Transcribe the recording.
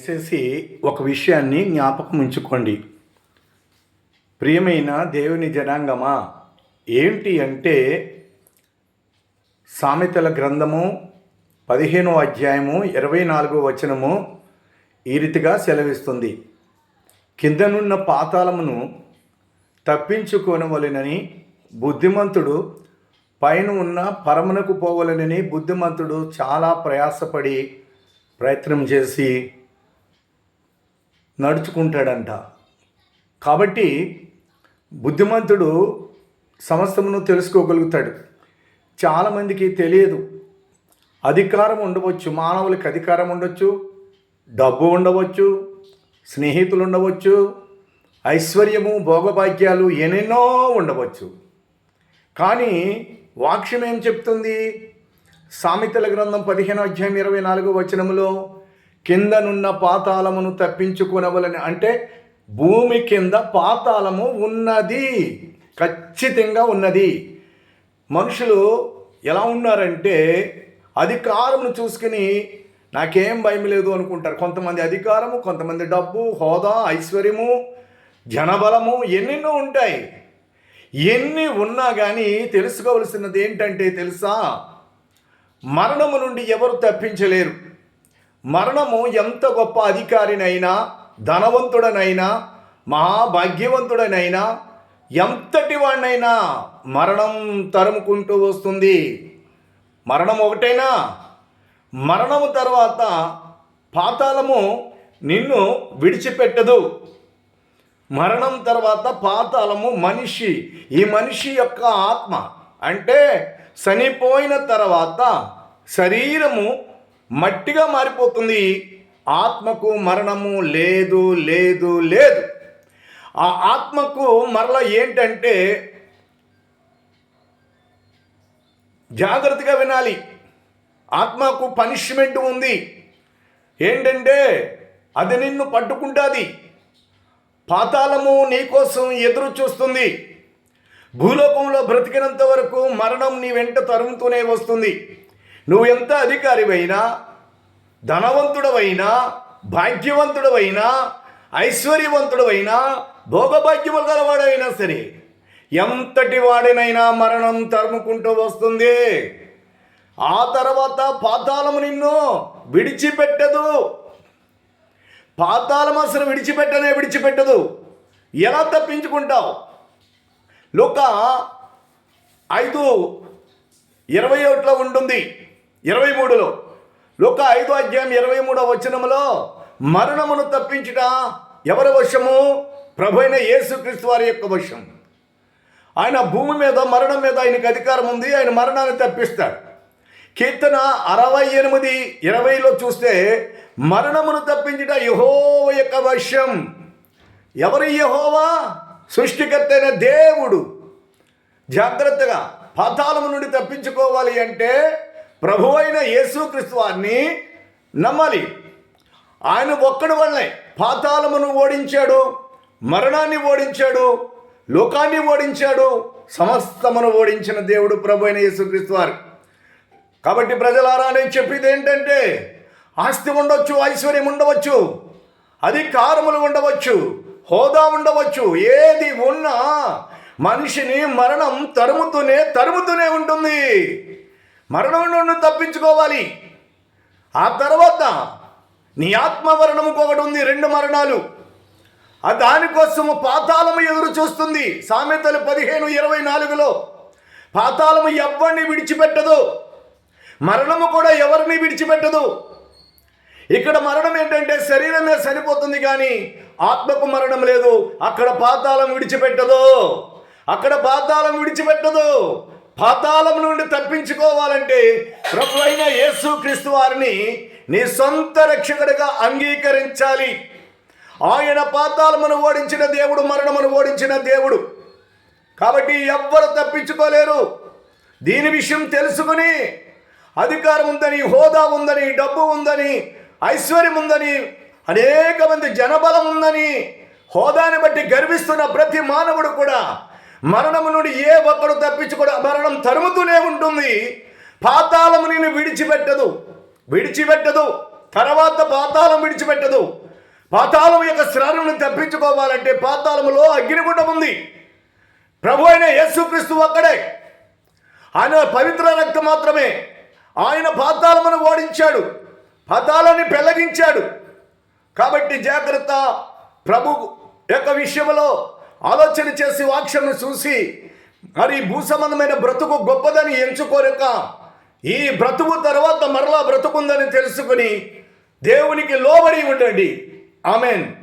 దయచేసి ఒక విషయాన్ని జ్ఞాపకం ఉంచుకోండి. ప్రియమైన దేవుని జనాంగమా ఏంటి అంటే సామెతల గ్రంథము పదిహేనో అధ్యాయము ఇరవై నాలుగో వచనము ఈ రీతిగా సెలవిస్తుంది. కిందనున్న పాతాళమును తప్పించుకోనవలెనని బుద్ధిమంతుడు పైన ఉన్న పరమునకు పోవలనని బుద్ధిమంతుడు చాలా ప్రయాసపడి ప్రయత్నం చేసి నడుచుకుంటాడంట. కాబట్టి బుద్ధిమంతుడు సమస్తమును తెలుసుకోగలుగుతాడు. చాలామందికి తెలియదు. అధికారం ఉండవచ్చు మానవులకి అధికారం ఉండవచ్చు డబ్బు ఉండవచ్చు స్నేహితులు ఉండవచ్చు ఐశ్వర్యము భోగభాగ్యాలు ఎన్నెన్నో ఉండవచ్చు. కానీ వాక్యం ఏం చెప్తుంది? సామెతల గ్రంథం పదిహేను అధ్యాయం ఇరవై నాలుగో వచనములో కిందనున్న పాతాళమును తప్పించుకునవలని. అంటే భూమి కింద పాతాళము ఉన్నది. ఖచ్చితంగా ఉన్నది. మనుషులు ఎలా ఉన్నారంటే అధికారమును చూసుకుని నాకేం భయం లేదు అనుకుంటారు. కొంతమంది అధికారము కొంతమంది డబ్బు హోదా ఐశ్వర్యము జనబలము ఎన్నెన్నో ఉంటాయి. ఎన్ని ఉన్నా కానీ తెలుసుకోవలసినది ఏంటంటే తెలుసా? మరణము నుండి ఎవరు తప్పించలేరు. మరణము ఎంత గొప్ప అధికారినైనా ధనవంతుడనైనా మహాభాగ్యవంతుడనైనా ఎంతటి వాడినైనా మరణం తరుముకుంటూ వస్తుంది. మరణం ఒకటైనా? మరణము తర్వాత పాతాళము నిన్ను విడిచిపెట్టదు. మరణం తర్వాత పాతాళము మనిషి ఈ మనిషి యొక్క ఆత్మ. అంటే చనిపోయిన తర్వాత శరీరము మట్టిగా మారిపోతుంది. ఆత్మకు మరణము లేదు లేదు లేదు. ఆ ఆత్మకు మరల ఏంటంటే జాగ్రత్తగా వినాలి. ఆత్మకు పనిష్మెంట్ ఉంది. ఏంటంటే అది నిన్ను పట్టుకుంటుంది. పాతాళము నీకోసం ఎదురు చూస్తుంది. భూలోకంలో బ్రతికినంత వరకు మరణం నీ వెంట తరుముతూనే వస్తుంది. నువ్వు ఎంత అధికారివైనా ధనవంతుడవైనా భాగ్యవంతుడవైనా ఐశ్వర్యవంతుడవైనా భోగభాగ్యములు గలవాడైనా సరే ఎంతటి వాడినైనా మరణం తరుముకుంటూ వస్తుంది. ఆ తర్వాత పాతాళము నిన్ను విడిచిపెట్టదు. పాతాళం అసలు విడిచిపెట్టనే విడిచిపెట్టదు. ఎలా తప్పించుకుంటావు? లోక ఐదు ఇరవై ఒకటిలో ఉంటుంది. ఇరవై మూడులో. లోక ఐదో అధ్యాయం ఇరవై మూడో వచనములో మరణమును తప్పించుట ఎవరి వశము? ప్రభు అయిన యేసుక్రీస్తు వారి యొక్క వశం. ఆయన భూమి మీద మరణం మీద ఆయనకు అధికారం ఉంది ఆయన మరణాన్ని తప్పిస్తాడు. కీర్తన అరవై ఎనిమిది ఇరవైలో చూస్తే మరణమును తప్పించుట యహోవ యొక్క వశం. ఎవరి యహోవా? సృష్టికర్త అయిన దేవుడు. జాగ్రత్తగా పాతాళము నుండి తప్పించుకోవాలి అంటే ప్రభు అయిన యేసుక్రీస్తు వారిని నమ్మాలి. ఆయన ఒక్కడి వల్లే పాతాళమును ఓడించాడు మరణాన్ని ఓడించాడు లోకాన్ని ఓడించాడు సమస్తమును ఓడించిన దేవుడు ప్రభు అయిన యేసుక్రీస్తు వారు. కాబట్టి ప్రజలారా నేను చెప్పేది ఏంటంటే ఆస్తి ఉండవచ్చు ఐశ్వర్యం ఉండవచ్చు అధికారములు ఉండవచ్చు హోదా ఉండవచ్చు ఏది ఉన్నా మనిషిని మరణం తరుముతూనే తరుముతూనే ఉంటుంది. మరణం నుండి తప్పించుకోవాలి. ఆ తర్వాత నీ ఆత్మవరణము ఒకటి ఉంది రెండు మరణాలు. ఆ దానికోసము పాతాళము ఎదురు చూస్తుంది. సామెతలు పదిహేను ఇరవై నాలుగులో పాతాళము ఎవరిని విడిచిపెట్టదు? మరణము కూడా ఎవరిని విడిచిపెట్టదు? ఇక్కడ మరణం ఏంటంటే శరీరమే చనిపోతుంది కానీ ఆత్మకు మరణం లేదు. అక్కడ పాతాళం విడిచిపెట్టదు. అక్కడ పాతాళం విడిచిపెట్టదు. పాతాళం నుండి తప్పించుకోవాలంటే ప్రభు అయిన యేసు క్రీస్తు వారిని నీ సొంత రక్షకుడిగా అంగీకరించాలి. ఆయన పాతాళమును ఓడించిన దేవుడు మరణమును ఓడించిన దేవుడు. కాబట్టి ఎవ్వరు తప్పించుకోలేరు. దీని విషయం తెలుసుకుని అధికారం ఉందని హోదా ఉందని డబ్బు ఉందని ఐశ్వర్యం ఉందని అనేక మంది జనబలం ఉందని హోదాని బట్టి గర్విస్తున్న ప్రతి మానవుడు కూడా మరణము నుండి ఏ ఒక్కడు తప్పించుకోడు మరణం తరుముతూనే ఉంటుంది. పాతాళము నేను విడిచిపెట్టదు. విడిచిపెట్టదు. తర్వాత పాతాళం విడిచిపెట్టదు. పాతాళం యొక్క శ్రాలను తప్పించుకోవాలంటే పాతాళములో అగ్నిగుండం ఉంది. ప్రభు అయిన యేసుక్రీస్తు ఒక్కడే. ఆయన పవిత్ర రక్తం మాత్రమే. ఆయన పాతాళమును ఓడించాడు. పాతాళాన్ని పెళ్ళగించాడు. కాబట్టి జాగ్రత్త ప్రభు యొక్క విషయంలో ఆలోచన చేసి వాక్యను చూసి మరి భూ సంబంధమైన బ్రతుకు గొప్పదని ఎంచుకోలేక ఈ బ్రతుకు తర్వాత మరలా బ్రతుకుందని తెలుసుకుని దేవునికి లోబడి ఉండండి. ఆమెన్.